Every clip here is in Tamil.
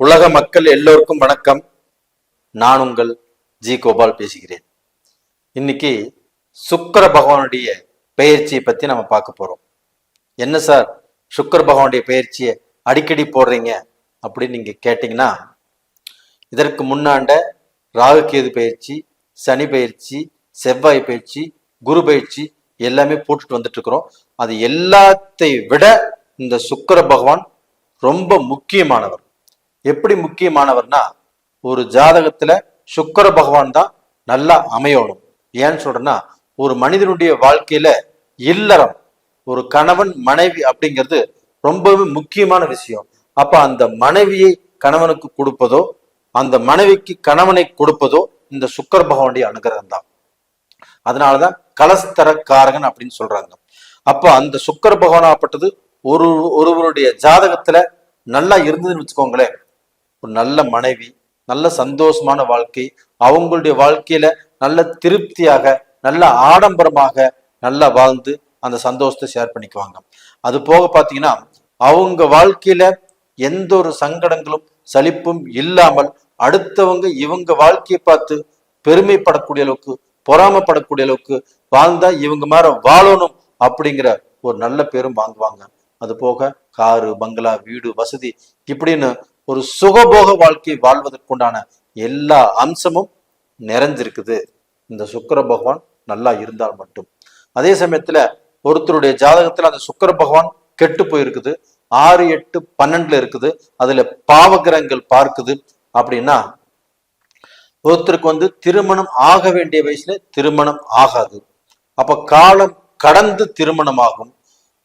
உலக மக்கள் எல்லோருக்கும் வணக்கம். நான் உங்கள் ஜி கோபால் பேசுகிறேன். இன்னைக்கு சுக்கர பகவானுடைய பெயர்ச்சியை பத்தி நம்ம பார்க்க போறோம். என்ன சார்? சுக்கர பகவானுடைய பெயர்ச்சியை அடிக்கடி போடுறீங்க அப்படின்னு நீங்க கேட்டீங்கன்னா இதற்கு முன்னாண்ட ராகு கேது பயிற்சி சனி பயிற்சி செவ்வாய் பயிற்சி குரு பயிற்சி எல்லாமே போட்டுட்டு வந்துட்டு இருக்கிறோம். அது எல்லாத்தை விட இந்த சுக்கிர பகவான் ரொம்ப முக்கியமானவர். எப்படி முக்கியமானவர்னா ஒரு ஜாதகத்துல சுக்கர பகவான் தான் நல்லா அமையணும். ஏன்னு சொல்றேன்னா ஒரு மனிதனுடைய வாழ்க்கையில இல்லறம் ஒரு கணவன் மனைவி அப்படிங்கிறது ரொம்பவே முக்கியமான விஷயம். அப்ப அந்த மனைவியை கணவனுக்கு கொடுப்பதோ அந்த மனைவிக்கு கணவனை கொடுப்பதோ இந்த சுக்கர பகவானுடைய அனுகிரகம் தான். அதனாலதான் கலஸ்தர காரகன் அப்படின்னு சொல்றாங்க. அப்போ அந்த சுக்கர பகவானாகப்பட்டது ஒரு ஒருவருடைய ஜாதகத்துல நல்லா இருந்ததுன்னு வச்சுக்கோங்களேன். ஒரு நல்ல மனைவி நல்ல சந்தோஷமான வாழ்க்கை அவங்களுடைய வாழ்க்கையில நல்ல திருப்தியாக நல்ல ஆடம்பரமாக நல்லா வாழ்ந்து அந்த சந்தோஷத்தை ஷேர் பண்ணிக்குவாங்க. அது போக பார்த்தீங்கன்னா அவங்க வாழ்க்கையில எந்த ஒரு சங்கடங்களும் சலிப்பும் இல்லாமல் அடுத்தவங்க இவங்க வாழ்க்கையை பார்த்து பெருமைப்படக்கூடிய அளவுக்கு பொறாமப்படக்கூடிய அளவுக்கு வாழ்ந்தா இவங்க மேல வாழணும் அப்படிங்கிற ஒரு நல்ல பேரும் வாங்குவாங்க. அது போக காரு பங்களா வீடு வசதி இப்படின்னு ஒரு சுகபோக வாழ்க்கை வாழ்வதற்குண்டான எல்லா அம்சமும் நிறைஞ்சிருக்குது இந்த சுக்கிர பகவான் நல்லா இருந்தால் மட்டும். அதே சமயத்துல ஒருத்தருடைய ஜாதகத்துல அந்த சுக்கிர பகவான் கெட்டு போயிருக்குது. ஆறு எட்டு பன்னெண்டுல இருக்குது. அதுல பாவகிரகங்கள் பார்க்குது. அப்படின்னா ஒருத்தருக்கு வந்து திருமணம் ஆக வேண்டிய வயசுல திருமணம் ஆகாது. அப்ப காலம் கடந்து திருமணம் ஆகும்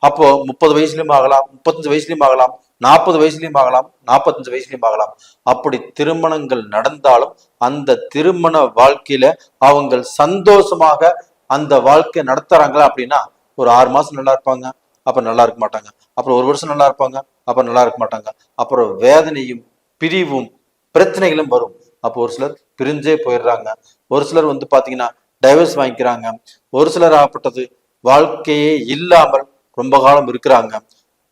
அப்போ முப்பது வயசுலயும் ஆகலாம் முப்பத்தஞ்சு வயசுலயும் ஆகலாம். நாற்பது வயசுலயும் ஆகலாம் நாற்பத்தஞ்சு வயசுலையும் ஆகலாம் அப்படி திருமணங்கள் நடந்தாலும் அந்த திருமண வாழ்க்கையில அவங்க சந்தோஷமாக அந்த வாழ்க்கை நடத்துறாங்களா அப்படின்னா ஒரு ஆறு மாசம் நல்லா இருப்பாங்க அப்ப நல்லா இருக்க மாட்டாங்க. அப்புறம் ஒரு வருஷம் நல்லா இருப்பாங்க அப்ப நல்லா இருக்க மாட்டாங்க. அப்புறம் வேதனையும் பிரிவும் பிரச்சனைகளும் வரும். அப்போ ஒரு சிலர் பிரிஞ்சே போயிடுறாங்க. ஒரு சிலர் வந்து பாத்தீங்கன்னா டைவர்ஸ் வாங்கிக்கிறாங்க. ஒரு சிலர் ஆகப்பட்டது வாழ்க்கையே இல்லாமல் ரொம்ப காலம் இருக்கிறாங்க.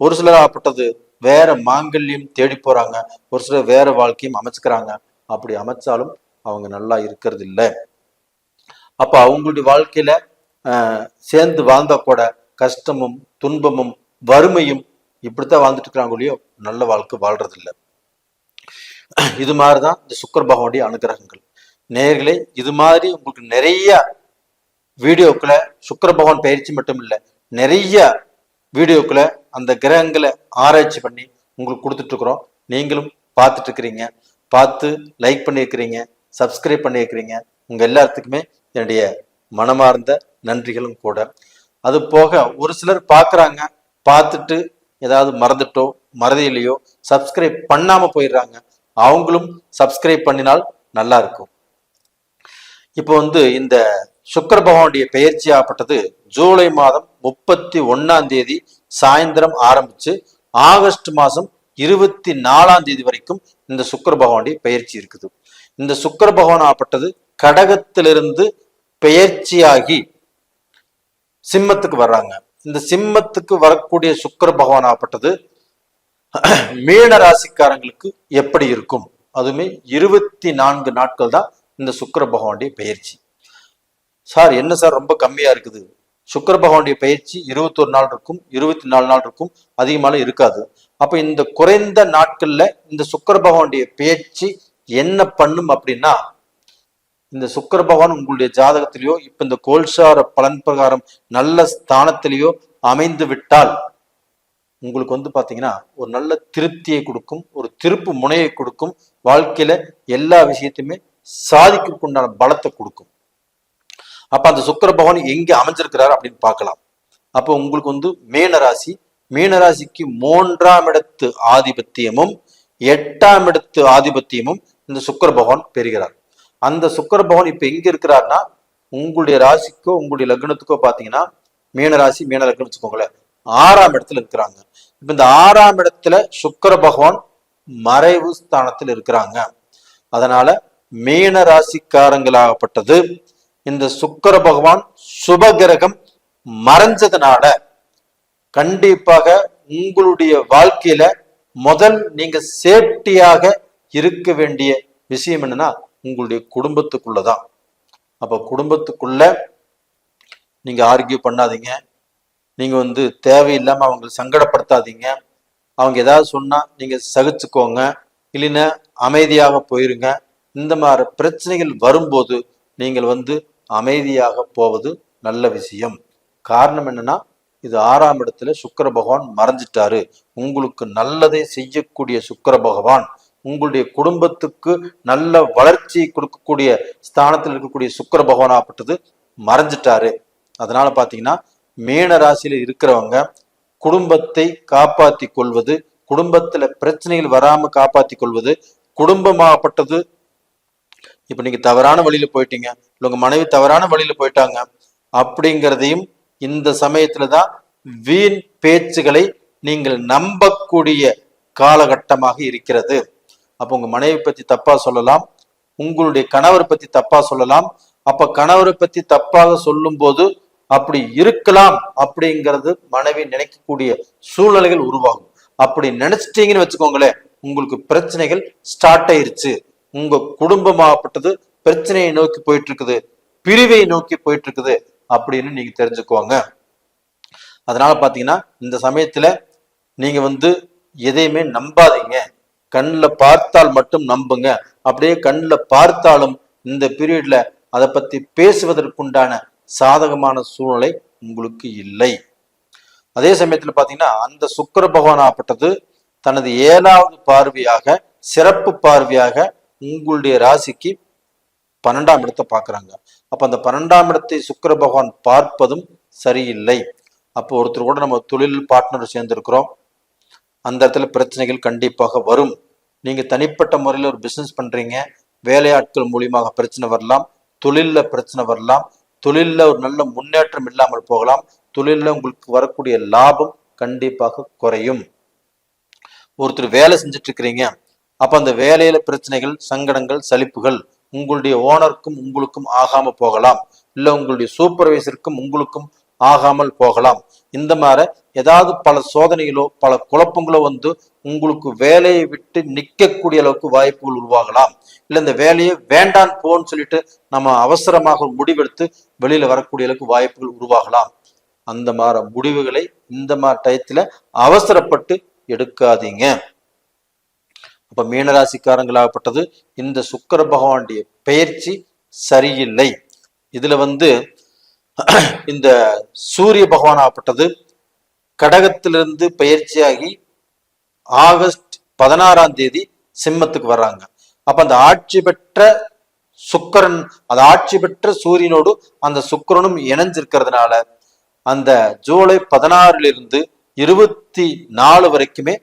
ஒரு சிலர் ஆகப்பட்டது வேற மாங்கல்யம் தேடி போறாங்க. ஒரு சிலர் வேற வாழ்க்கையும் அமைச்சுக்கிறாங்க. அப்படி அமைச்சாலும் அவங்க நல்லா இருக்கிறது இல்லை அப்ப அவங்களுடைய வாழ்க்கையில சேர்ந்து வாழ்ந்தா கூட கஷ்டமும் துன்பமும் வறுமையும் இப்படித்தான் வாழ்ந்துட்டு இருக்கிறாங்களையோ நல்ல வாழ்க்கை வாழ்றது இல்லை இது மாதிரிதான் இந்த சுக்கர பகவானுடைய அனுகிரகங்கள். நேர்களே இது மாதிரி உங்களுக்கு நிறைய வீடியோக்களை சுக்கர பகவான் பயிற்சி மட்டும் இல்லை நிறைய வீடியோக்களை அந்த கிரகங்களை ஆராய்ச்சி பண்ணி உங்களுக்கு கொடுத்துட்ருக்குறோம். நீங்களும் பார்த்துட்டு இருக்கிறீங்க பார்த்து லைக் பண்ணியிருக்கிறீங்க. சப்ஸ்கிரைப் பண்ணியிருக்கிறீங்க. உங்கள் எல்லாத்துக்குமே என்னுடைய மனமார்ந்த நன்றிகளும் கூட. அது போக ஒரு சிலர் பார்க்குறாங்க. பார்த்துட்டு ஏதாவது மறந்துட்டோ மறதியிலையோ சப்ஸ்கிரைப் பண்ணாமல் போயிடுறாங்க. அவங்களும் சப்ஸ்கிரைப் பண்ணினால் நல்லா இருக்கும். இப்போ வந்து இந்த சுக்கர பகவானுடைய பெயர்ச்சி ஆகப்பட்டது. ஜூலை மாதம் முப்பத்தி ஒன்னாம் தேதி சாயந்தரம் ஆரம்பிச்சு ஆகஸ்ட் மாதம் இருபத்தி நாலாம் தேதி வரைக்கும் இந்த சுக்கர பகவானுடைய பெயர்ச்சி இருக்குது. இந்த சுக்கர பகவான் ஆகப்பட்டது கடகத்திலிருந்து பெயர்ச்சியாகி சிம்மத்துக்கு வர்றாங்க. இந்த சிம்மத்துக்கு வரக்கூடிய சுக்கர பகவான் ஆகப்பட்டது மீன ராசிக்காரங்களுக்கு எப்படி இருக்கும்? அதுவுமே இருபத்தி நான்கு நாட்கள் தான் இந்த சுக்கர பகவானுடைய பயிற்சி சார் என்ன சார் ரொம்ப கம்மியா இருக்குது? சுக்கர பகவானுடைய பயிற்சி இருபத்தொரு நாள் இருக்கும் இருபத்தி நாலு நாள் இருக்கும் அதிகமான இருக்காது. அப்ப இந்த குறைந்த நாட்கள்ல இந்த சுக்கர பகவானுடைய பயிற்சி என்ன பண்ணும் அப்படின்னா இந்த சுக்கர பகவான் உங்களுடைய ஜாதகத்திலேயோ இப்ப இந்த கோல்சார பலன் பிரகாரம் நல்ல ஸ்தானத்திலேயோ அமைந்து விட்டால் உங்களுக்கு வந்து பாத்தீங்கன்னா ஒரு நல்ல திருப்தியை கொடுக்கும் ஒரு திருப்பு முனையை கொடுக்கும் வாழ்க்கையில எல்லா விஷயத்தையுமே சாதிக்கிறதுக்குண்டான பலத்தை கொடுக்கும். அப்ப அந்த சுக்கர பகவான் எங்க அமைஞ்சிருக்கிறார் அப்படின்னு பார்க்கலாம். அப்போ உங்களுக்கு வந்து மீனராசி மீனராசிக்கு மூன்றாம் இடத்து ஆதிபத்தியமும் எட்டாம் இடத்து ஆதிபத்தியமும் இந்த சுக்கர பகவான் பெறுகிறார். அந்த சுக்கர பகவான் இப்ப எங்க இருக்கிறார்னா உங்களுடைய ராசிக்கோ உங்களுடைய லக்னத்துக்கோ பாத்தீங்கன்னா மீனராசி மீன லக்னம் வச்சுக்கோங்களேன். ஆறாம் இடத்துல இருக்கிறாங்க. இப்ப இந்த ஆறாம் இடத்துல சுக்கிர பகவான் மறைவு ஸ்தானத்தில் இருக்கிறாங்க. அதனால மீன ராசிக்காரங்களாகப்பட்டது இந்த சுக்கர பகவான் சுபகிரகம் மறைஞ்சதுனால கண்டிப்பாக உங்களுடைய வாழ்க்கையில முதல் நீங்க சேஃப்டியாக இருக்க வேண்டிய விஷயம் என்னன்னா உங்களுடைய குடும்பத்துக்குள்ளதான். அப்ப குடும்பத்துக்குள்ள நீங்க ஆர்கியூ பண்ணாதீங்க. நீங்க வந்து தேவையில்லாம அவங்களை சங்கடப்படுத்தாதீங்க. அவங்க ஏதாவது சொன்னா நீங்க சகிச்சுக்கோங்க. இல்லைன்னா அமைதியாக போயிருங்க. இந்த மாதிரி பிரச்சனைகள் வரும்போது நீங்கள் வந்து அமைதியாக போவது நல்ல விஷயம். காரணம் என்னன்னா இது ஆறாம் இடத்துல சுக்கர பகவான் மறைஞ்சிட்டாரு. உங்களுக்கு நல்லதை செய்யக்கூடிய சுக்கிர பகவான் உங்களுடைய குடும்பத்துக்கு நல்ல வளர்ச்சி கொடுக்கக்கூடிய ஸ்தானத்தில் இருக்கக்கூடிய சுக்கிர பகவானாகப்பட்டது மறைஞ்சிட்டாரு. அதனால பாத்தீங்கன்னா மீன ராசியில இருக்கிறவங்க குடும்பத்தை காப்பாத்தி கொள்வது குடும்பத்துல பிரச்சனைகள் வராம காப்பாத்தி கொள்வது குடும்பமாகப்பட்டது இப்ப நீங்க தவறான வழியில போயிட்டீங்க. இல்ல உங்க மனைவி தவறான வழியில போயிட்டாங்க. அப்படிங்கிறதையும் இந்த சமயத்தில் தான் வீண் பேச்சுகளை நீங்கள் நம்பக்கூடிய காலகட்டமாக இருக்கிறது. அப்ப உங்க மனைவி பத்தி தப்பா சொல்லலாம். உங்களுடைய கணவர் பத்தி தப்பா சொல்லலாம். அப்ப கணவரை பத்தி தப்பாக சொல்லும்போது அப்படி இருக்கலாம் அப்படிங்கிறது மனைவி நினைக்கக்கூடிய சூழ்நிலைகள் உருவாகும். அப்படி நினைச்சிட்டீங்கன்னு வச்சுக்கோங்களேன் உங்களுக்கு பிரச்சனைகள் ஸ்டார்ட் ஆயிருச்சு. உங்க குடும்பமாகப்பட்டது பிரச்சனையை நோக்கி போயிட்டு இருக்குது பிரிவை நோக்கி போயிட்டு இருக்குது அப்படின்னு நீங்க தெரிஞ்சுக்குவாங்க அதனால பாத்தீங்கன்னா இந்த சமயத்துல நீங்க வந்து எதையுமே நம்பாதீங்க. கண்ணில் பார்த்தால் மட்டும் நம்புங்க. அப்படியே கண்ணில் பார்த்தாலும் இந்த பீரியட்ல அதை பத்தி பேசுவதற்குண்டான சாதகமான சூழ்நிலை உங்களுக்கு இல்லை. அதே சமயத்துல பாத்தீங்கன்னா அந்த சுக்கர பகவானாப்பட்டது தனது ஏழாவது பார்வையாக சிறப்பு பார்வையாக உங்களுடைய ராசிக்கு பன்னெண்டாம் இடத்தை பார்க்கறாங்க. அப்போ அந்த பன்னெண்டாம் இடத்தை சுக்கர பகவான் பார்ப்பதும் சரியில்லை. அப்போ ஒருத்தர் கூட நம்ம தொழில் பார்ட்னர் சேர்ந்துருக்கிறோம். அந்த இடத்துல பிரச்சனைகள் கண்டிப்பாக வரும். நீங்க தனிப்பட்ட முறையில் ஒரு பிசினஸ் பண்றீங்க. வேலையாட்கள் மூலியமாக பிரச்சனை வரலாம். தொழில்ல பிரச்சனை வரலாம். தொழிலில் ஒரு நல்ல முன்னேற்றம் இல்லாமல் போகலாம். தொழில்ல உங்களுக்கு வரக்கூடிய லாபம் கண்டிப்பாக குறையும். ஒருத்தர் வேலை செஞ்சுட்டு இருக்கிறீங்க. அப்ப அந்த வேலையில பிரச்சனைகள் சங்கடங்கள் சலிப்புகள் உங்களுடைய ஓனருக்கும் உங்களுக்கும் ஆகாம போகலாம். இல்ல உங்களுடைய சூப்பர்வைசருக்கும் உங்களுக்கும் ஆகாமல் போகலாம். இந்த மாதிரி ஏதாவது பல சோதனைகளோ பல குழப்பங்களோ வந்து உங்களுக்கு வேலையை விட்டு நிற்கக்கூடிய அளவுக்கு வாய்ப்புகள் உருவாகலாம். இல்ல இந்த வேலையை வேண்டான் போன்னு சொல்லிட்டு நம்ம அவசரமாக ஒரு முடிவெடுத்து வெளியில வரக்கூடிய அளவுக்கு வாய்ப்புகள் உருவாகலாம். அந்த மாதிரி முடிவுகளை இந்த மாதிரி டயத்துல அவசரப்பட்டு எடுக்காதீங்க. அப்ப மீனராசிக்காரங்களாகப்பட்டது இந்த சுக்கர பகவானுடைய பெயர்ச்சி சரியில்லை. இதுல வந்து இந்த சூரிய பகவான் ஆகப்பட்டது கடகத்திலிருந்து பயிற்சியாகி ஆகஸ்ட் பதினாறாம் தேதி சிம்மத்துக்கு வர்றாங்க. அப்ப அந்த ஆட்சி பெற்ற சுக்கிரன் அந்த ஆட்சி பெற்ற சூரியனோடு அந்த சுக்கிரனும் இணைஞ்சிருக்கிறதுனால அந்த ஜூலை பதினாறுல இருந்து இருபத்தி நாலு வரைக்குமே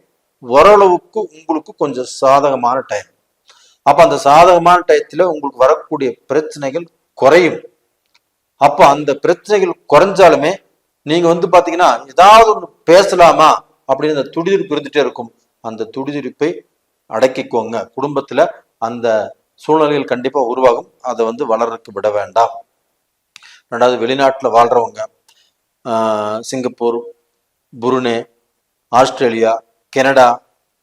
ஓரளவுக்கு உங்களுக்கு கொஞ்சம் சாதகமான டைம் அப்ப அந்த சாதகமான டயத்துல உங்களுக்கு வரக்கூடிய பிரச்சனைகள் குறையும். அப்ப அந்த பிரச்சனைகள் குறைஞ்சாலுமே நீங்க வந்து பாத்தீங்கன்னா ஏதாவது ஒண்ணு பேசலாமா அப்படின்னு அந்த துடிதுடிப்பு இருந்துட்டே இருக்கும். அந்த துடிதுடிப்பை அடக்கிக்கோங்க. குடும்பத்துல அந்த சூழ்நிலைகள் கண்டிப்பா உருவாகும். அதை வந்து வளர்றதுக்கு விட வேண்டாம். ரெண்டாவது வெளிநாட்டுல வாழ்றவங்க ஆஹ் Singapore Brunei Australia Canada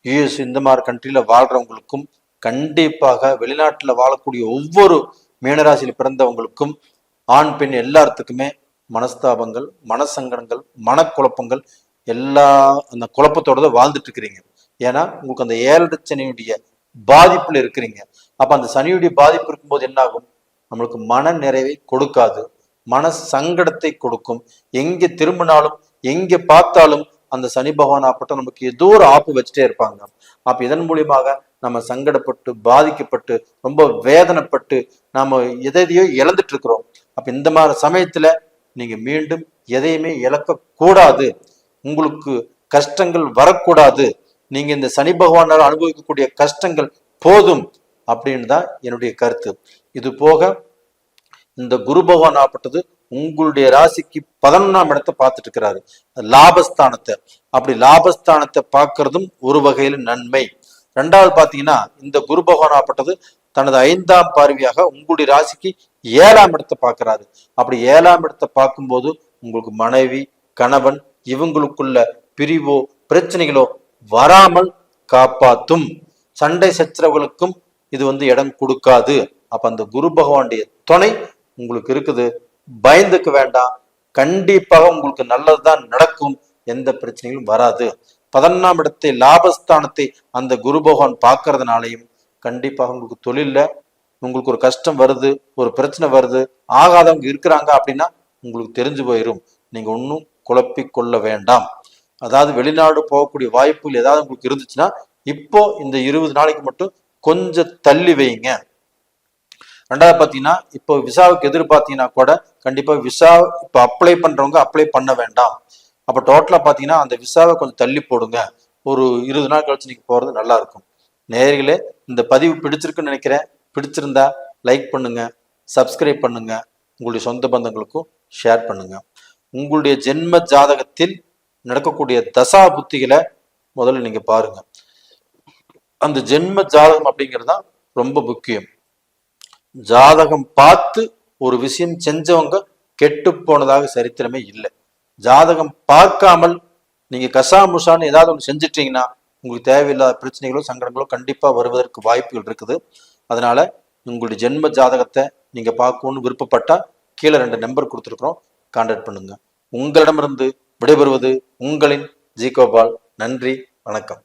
US இந்த மாதிரி கண்ட்ரியில் வாழ்றவங்களுக்கும் கண்டிப்பாக வெளிநாட்டில் வாழக்கூடிய ஒவ்வொரு மீனராசியில் பிறந்தவங்களுக்கும் ஆண் பெண் எல்லாத்துக்குமே மனஸ்தாபங்கள் மனசங்கடங்கள் மனக்குழப்பங்கள் எல்லா அந்த குழப்பத்தோட தான் வாழ்ந்துட்டு இருக்கிறீங்க. ஏன்னா உங்களுக்கு அந்த ஏழரை சனியுடைய பாதிப்புல இருக்கிறீங்க. அப்ப அந்த சனியுடைய பாதிப்பு இருக்கும்போது என்ன ஆகும் நம்மளுக்கு மன நிறைவை கொடுக்காது. மன சங்கடத்தை கொடுக்கும். எங்கே திரும்பினாலும் எங்கே பார்த்தாலும் அந்த சனி பகவான் ஆப்பட்டும் நமக்கு ஏதோ ஒரு ஆப்பு வச்சுட்டே இருப்பாங்க. அப்ப இதன் மூலியமாக நம்ம சங்கடப்பட்டு பாதிக்கப்பட்டு ரொம்ப வேதனைப்பட்டு நாம எதையோ இழந்துட்டு இருக்கிறோம் அப்ப இந்த மாதிரி சமயத்துல நீங்க மீண்டும் எதையுமே இழக்க கூடாது உங்களுக்கு கஷ்டங்கள் வரக்கூடாது. நீங்க இந்த சனி பகவானால் அனுபவிக்கக்கூடிய கஷ்டங்கள் போதும் அப்படின்னு தான் என்னுடைய கருத்து. இது போக இந்த குரு பகவான் ஆப்பட்டது உங்களுடைய ராசிக்கு பதினொன்றாம் இடத்தை பார்த்துட்டு இருக்கிறாரு லாபஸ்தானத்தை. அப்படி லாபஸ்தானத்தை பார்க்கறதும் ஒரு வகையில் நன்மை. ரெண்டாவது பாத்தீங்கன்னா இந்த குரு பகவான் ஆப்பட்டது தனது ஐந்தாம் பார்வையாக உங்களுடைய ராசிக்கு ஏழாம் இடத்தை பார்க்கறாரு. அப்படி ஏழாம் இடத்தை பார்க்கும்போது உங்களுக்கு மனைவி கணவன் இவங்களுக்குள்ள பிரிவோ பிரச்சனைகளோ வராமல் காப்பாத்தும். சண்டை சச்சரவுகளுக்கும் இது வந்து இடம் கொடுக்காது. அப்ப அந்த குரு பகவானுடைய துணை உங்களுக்கு இருக்குது. பயந்துக்க வேண்டாம். கண்டிப்பாக உங்களுக்கு நல்லதுதான் நடக்கும். எந்த பிரச்சனைகளும் வராது. பதினொன்றாம் இடத்தை லாபஸ்தானத்தை அந்த குரு பகவான் பார்க்கறதுனாலையும் கண்டிப்பாக உங்களுக்கு தொழில்ல உங்களுக்கு ஒரு கஷ்டம் வருது ஒரு பிரச்சனை வருது ஆகாதவங்க இருக்கிறாங்க அப்படின்னா உங்களுக்கு தெரிஞ்சு போயிடும் நீங்க ஒன்றும் குழப்பிக்கொள்ள வேண்டாம். அதாவது வெளிநாடு போகக்கூடிய வாய்ப்புகள் ஏதாவது உங்களுக்கு இருந்துச்சுன்னா இப்போ இந்த இருபது நாளைக்கு மட்டும் கொஞ்சம் தள்ளி வைங்க. ரெண்டாவது பார்த்தீங்கன்னா இப்போ விசாவுக்கு எதிர்பார்த்தீங்கன்னா கூட கண்டிப்பாக விசா இப்போ அப்ளை பண்ணுறவங்க அப்ளை பண்ண வேண்டாம். அப்போ டோட்டலாக பார்த்தீங்கன்னா அந்த விசாவை கொஞ்சம் தள்ளி போடுங்க. ஒரு இருபது நாள் கழிச்சு நீங்கள் போகிறது நல்லா இருக்கும். இந்த பதிவு பிடிச்சிருக்குன்னு நினைக்கிறேன். பிடிச்சிருந்தா லைக் பண்ணுங்க சப்ஸ்கிரைப் பண்ணுங்க. உங்களுடைய சொந்த பந்தங்களுக்கும் ஷேர் பண்ணுங்க. உங்களுடைய ஜென்ம ஜாதகத்தில் நடக்கக்கூடிய தசா புத்திகளை முதல்ல நீங்க பாருங்க. அந்த ஜென்ம ஜாதகம் அப்படிங்கிறது தான் ரொம்ப முக்கியம். ஜாதகம் பார்த்து ஒரு விஷயம் செஞ்சவங்க கெட்டு போனதாக சரித்திரமே இல்லை. ஜாதகம் பார்க்காமல் நீங்க கசாமுசான்னு ஏதாவது ஒன்று செஞ்சிட்டீங்கன்னா உங்களுக்கு தேவையில்லாத பிரச்சனைகளோ சங்கடங்களோ கண்டிப்பா வருவதற்கு வாய்ப்புகள் இருக்குது. அதனால உங்களுடைய ஜென்ம ஜாதகத்தை நீங்க பார்க்கணும்னு விருப்பப்பட்டா கீழே ரெண்டு நம்பர் கொடுத்துருக்குறோம். கான்டாக்ட் பண்ணுங்க. உங்களிடமிருந்து விடைபெறுவது உங்களின் ஜி கோபால். நன்றி வணக்கம்.